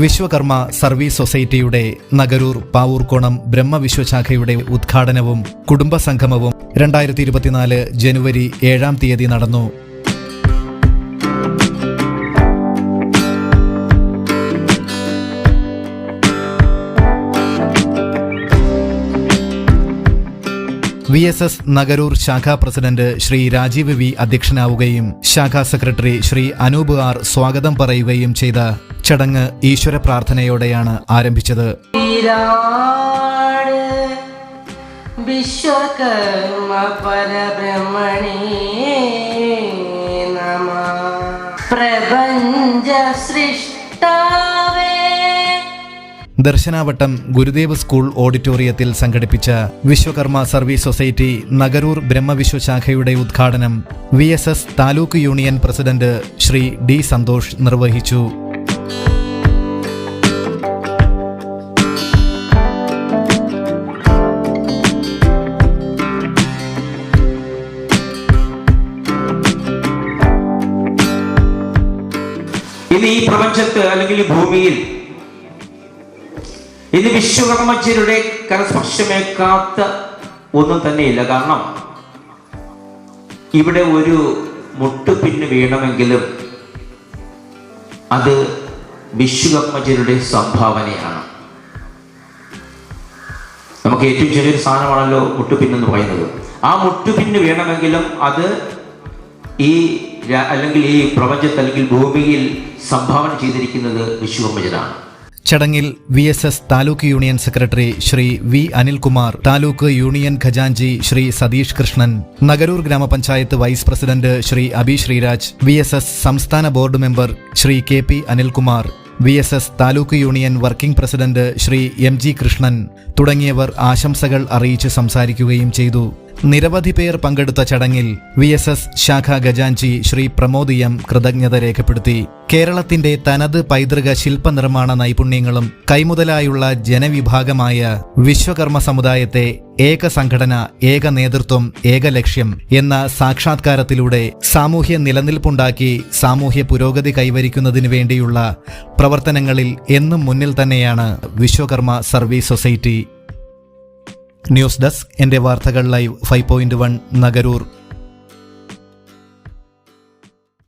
Vishwakarma service സൊസൈറ്റിയുടെ നഗരൂർ പാവൂർക്കോണം ബ്രഹ്മവിശ്വശാഖയുടെ ഉദ്ഘാടനവും കുടുംബസംഗമവും രണ്ടായിരത്തി ഇരുപത്തിനാല് ജനുവരി ഏഴാം തീയതി നടന്നു. വി എസ് എസ് നഗരൂർ ശാഖാ പ്രസിഡന്റ് ശ്രീ രാജീവ് വി അധ്യക്ഷനാവുകയും ശാഖാ സെക്രട്ടറി ശ്രീ അനൂപ് ആർ സ്വാഗതം പറയുകയും ചെയ്ത ചടങ്ങ് ഈശ്വര പ്രാർത്ഥനയോടെയാണ് ആരംഭിച്ചത്. വിശ്വകർമ്മ പരബ്രഹ്മണേ നമ. പ്രപഞ്ച സൃഷ്ടാവേ. ദർശനാവട്ടം ഗുരുദേവ് സ്കൂൾ ഓഡിറ്റോറിയത്തിൽ സംഘടിപ്പിച്ച വിശ്വകർമ്മ സർവീസ് സൊസൈറ്റി നഗരൂർ ബ്രഹ്മവിശ്വശാഖയുടെ ഉദ്ഘാടനം V S S taluk union president Shri D Santhosh നിർവഹിച്ചു. ഇന്ന് ഈ പ്രപഞ്ചത്ത് അല്ലെങ്കിൽ ഭൂമിയിൽ. ഇന്ന് വിശ്വകർമ്മജ്യരുടെ കരസ്പർശമേക്കാത്ത ഒന്നും തന്നെയില്ല. കാരണം ഇവിടെ ഒരു മുട്ടുപിന്ന് വീണമെങ്കിലും അത് വിശ്വകർമ്മജ്യരുടെ സംഭാവനയാണ്. നമുക്ക് ഏറ്റവും ചെറിയൊരു സാധനമാണല്ലോ മുട്ടുപിന്നെന്ന് പറയുന്നത്. ആ മുട്ടുപിന്ന് വീണമെങ്കിലും അത് ഈ അല്ലെങ്കിൽ ഈ പ്രപഞ്ചത്ത് അല്ലെങ്കിൽ ഭൂമിയിൽ സംഭാവന ചെയ്തിരിക്കുന്നത് വിശ്വകർമ്മജനാണ് ചടങ്ങിൽ V S S taluk union secretary Shri V Anilkumar taluk union ഖജാൻജി Shri Satheesh Krishnan Nagaroor grama panchayat vice president Shri Abi Sreeraj V S S സംസ്ഥാന board member Shri K P Anilkumar V S S taluk union working president Shri M G Krishnan തുടങ്ങിയവർ ആശംസകൾ അറിയിച്ച് സംസാരിക്കുകയും ചെയ്തു. നിരവധി പേർ പങ്കെടുത്ത ചടങ്ങിൽ വി എസ് എസ് ശാഖ ഗജാൻജി ശ്രീ പ്രമോദ് എം കൃതജ്ഞത രേഖപ്പെടുത്തി. കേരളത്തിന്റെ തനത് പൈതൃക ശില്പനിർമ്മാണ നൈപുണ്യങ്ങളും കൈമുതലായുള്ള ജനവിഭാഗമായ വിശ്വകർമ്മ സമുദായത്തെ ഏക സംഘടന ഏക നേതൃത്വം ഏക ലക്ഷ്യം എന്ന സാക്ഷാത്കാരത്തിലൂടെ സാമൂഹ്യ നിലനിൽപ്പുണ്ടാക്കി സാമൂഹ്യ പുരോഗതി കൈവരിക്കുന്നതിനു വേണ്ടിയുള്ള പ്രവർത്തനങ്ങളിൽ എന്നും മുന്നിൽ തന്നെയാണ് Vishwakarma service society. News desk എന്റെ വാർത്തകൾ live five point one Nagaroor.